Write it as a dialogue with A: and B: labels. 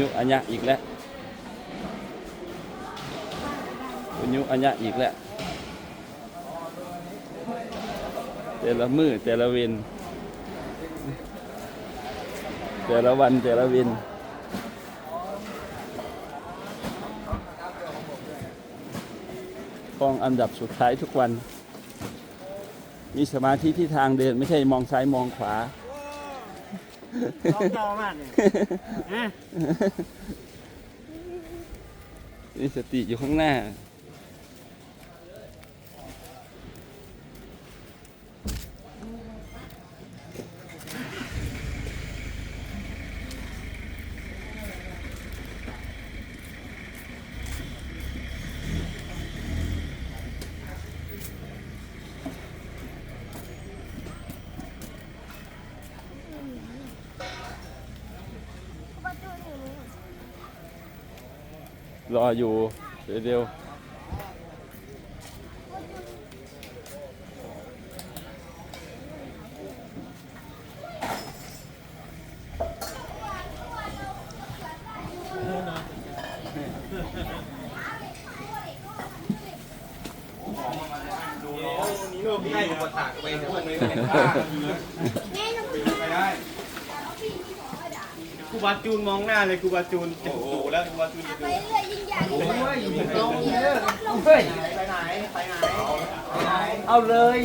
A: ยุอัญญะอีกแล้วอุญยุอัญญะอีกแล้วแต่ละมือแต่ละเวนแต่ละวันแต่ละเวนครองอันดับสุดท้ายทุกวัน มีสมาธิที่ทางเดินไม่ใช่มองซ้ายมองขวา
B: ต้องจอมากเนี่ยฮะ
A: มีสติอยู่ข้างหน้า รออยู่เร็วๆ
C: ให้อุปถากไปพวกนี้ไม่ได้
B: ครูบาจูนมองหน้าเลยครูบาจูนจะดูแล้วครูบาจูนจะ
D: ไป
B: ดู
D: เรื่อยยิ่งใหญ่
C: โอ้ยอยู่ตรงนี้
B: เฮ้ยไปไหน ไปไหน
C: เอาเลย